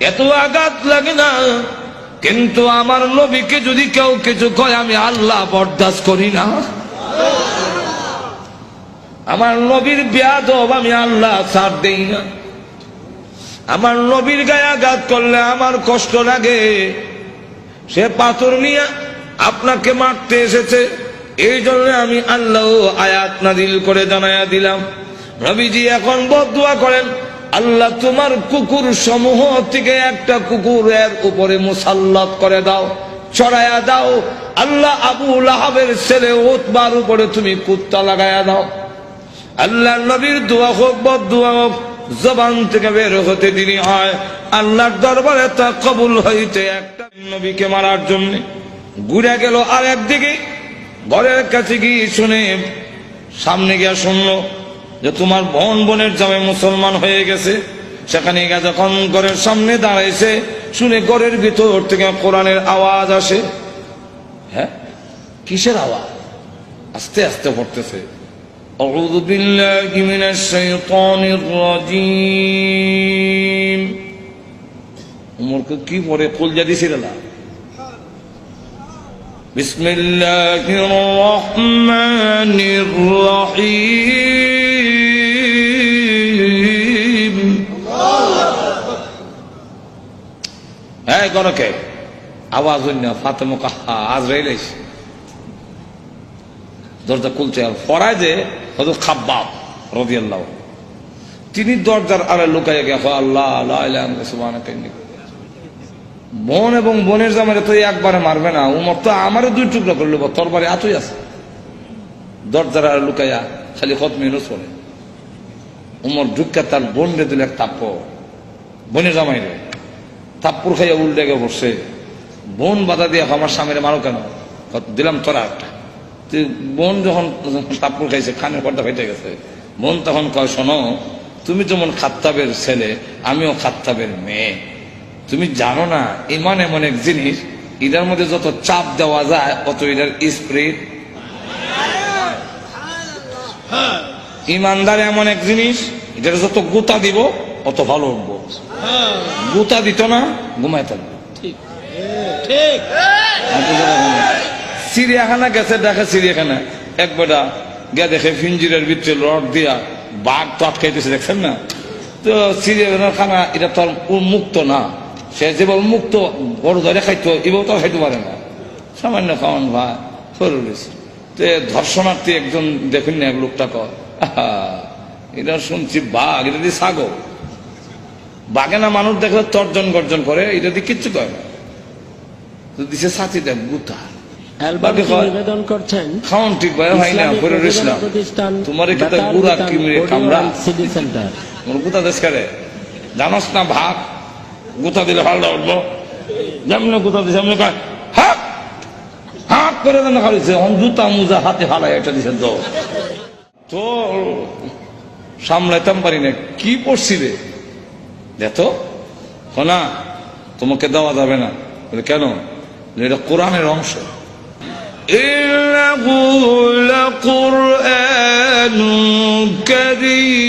এত আঘাত লাগে না। কিন্তু আমার নবীকে যদি কেউ কিছু কয়, আমি আল্লাহ বরদাস্ত করি না। আমার নবীর ব্যাধব আমি আল্লাহ ছাড় দেই না। আমার নবীর গায়ে আঘাত করলে আমার কষ্ট লাগে। সে পাথর নিয়ে আপনাকে মারতে এসেছে। এই জন্য আমি আল্লাহ আয়াত নাদিল করে জানাইয়া দিলাম। নবীজি এখন বদুয়া করেন। আল্লাহ তোমার কুকুর সমূহ থেকে একটা কুকুরের উপরে মুসাল্লাত করে দাও চড়াইয়া দাও। আল্লাহ আবু লাহাবের ছেলে ওতবার উপরে তুমি কুত্তা লাগাইয়া দাও। আল্লাহ নবীর দোয়া হোক, বদ বদুয়া হোক, জবান থেকে বের হতে দিনই হয়। আল্লাহর দরবারে তা কবুল হইতে একটা নবীকে মারার জন্য ঘুরে গেল আর একদিকে ঘরের কাছে গিয়ে শুনে সামনে গিয়া শুনলো যে তোমার বোন বোনের জামে মুসলমান হয়ে গেছে সেখানে গিয়ে যখন ঘরের সামনে দাঁড়াইছে শুনে ঘরের ভিতর থেকে কোরআনের আওয়াজ আসে হ্যাঁ কিসের আওয়াজ আস্তে আস্তে পড়তেছে أعوذ بالله من الشيطان الرجيم উমরকে কি পরে কুল জাদি সিরালা بسم الله الرحمن الرحيم হ্যাঁ গণকে। আওয়াজ হইনা ফাতে কাহা আজ রেলেস দরজা খুলছে আর ফরায় যে হয়তো খাব্বাব রবি আল্লাহ তিনি দরজার আড়ে লুকাইয়া গিয়া আল্লাহ আল্লাহ বোন এবং বোনের জামারে তো একবারে মারবে না। উমর তো আমারও দুই টুকরো করল তোর বারে এতই আছে। দরজার আড়ে লুকাইয়া খালি কত মিনুস পড়ে উমর ঢুকা তার বোন রে দিল এক তাপ্প বোনের জামাই রে তাপ্পুর খাইয়া উল্টে গে বসছে। বোন বাধা দিয়ে আমার স্বামীরে মারো কেন? দিলাম তোরা একটা। তুই বোন যখন তাপ্পুর খাইছে খানের পর্দা ফেটে গেছে। বোন তখন কয়, শোনো, তুমি যেমন খাত্তাবের ছেলে, আমিও খাত্তাবের মেয়ে। তুমি জানো না, ইমান এমন এক জিনিস এটার মধ্যে যত চাপ দেওয়া যায়, অত এটার স্প্রিট ইমানদার এমন এক জিনিস এটার যত গুতা দিব অত ভালো উঠবো গুতা দিত না ঘুমাই থাকব। চিড়িয়াখানা গেছে দেখে চিড়িয়াখানা। এক বেটা গে দেখে ফিঞ্জিরের ভিতরে রড দিয়া বাঘ তো আটকাইতেছে দেখছেন না? তো চিড়িয়াখানার খানা এটা তো মুক্ত না। সে যেভাবে মুক্ত বড় ধরে খাইতো এভাবে তো খাইতে পারে না। সামান্য খাওয়ান ভাই সরু তো ধর্ষণার্থী একজন দেখুন না এক লোকটা কর এটা শুনছি বাঘ এটা দিয়ে ছাগল। বাঘে না মানুষ দেখলে তর্জন গর্জন করে এটা দিয়ে কিচ্ছু করে না। দিছে সাথী দেন গুতা অ্যালবামটি বাকি। নিবেদন করছেন। খাওয়ান ঠিক ভাই হয় না ইসলামিক করে প্রযোজনা রইসলাম প্রতিষ্ঠান তোমার কি গুড়া বিতান কিমড়ে অডিও কামড়া। And CD centre. মোর গুতা দেশ করে। জানোস না ভাগ? গুতা দিলে ভালো উঠবো। যেমন গুতা দিছে এমনি কয় হাক! হাক করে দেন খালিছে অন জুতা মুজা হাতে দিছে তো তো সামলাইতাম পারি না কি পড়ছি রে? দেখো না তোমাকে দেওয়া যাবে না বলে কেন বলে, এটা কোরআনের অংশ إنه لقرآن كريم